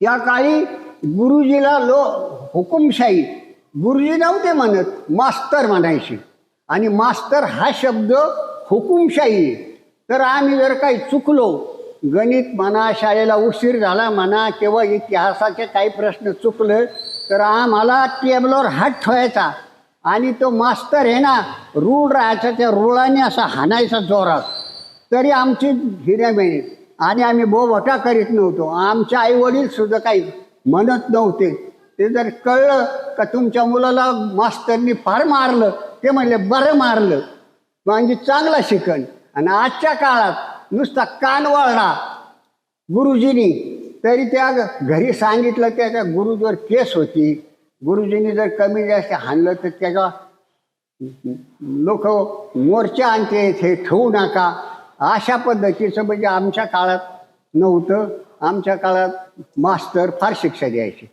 या काळी गुरुजीला लो हुकुमशाही. गुरुजी नव्हते म्हणत मास्तर म्हणायचे. आणि मास्तर हा शब्द हुकुमशाही. तर आम्ही जर काही चुकलो गणित म्हणा शाळेला उशीर झाला म्हणा किंवा इतिहासाचे काही प्रश्न चुकले तर आम्हाला टेबलवर हात ठेवायचा. आणि तो मास्तर आहे ना रूळ राहायचा त्या रुळाने असा हाणायचा जोरात. तरी आमची हिऱ्या मिळेल आणि आम्ही बोवटा करीत नव्हतो. आमचे आई वडील सुद्धा काही म्हणत नव्हते. ते जर कळलं का तुमच्या मुलाला मास्तरनी फार मारलं ते म्हणले बरं मारलं. म्हणजे चांगला शिकण आणि आजच्या काळात नुसता कान वळला गुरुजींनी तरी त्या घरी सांगितलं त्याच्या गुरुजीवर केस होती. गुरुजींनी जर कमी जास्त हाणलं तर त्याचा लोक मोर्चा आणते हे ठेवू नका. अशा पद्धतीचं म्हणजे आमच्या काळात नव्हतं. आमच्या काळात मास्तर फार शिक्षा द्यायचे.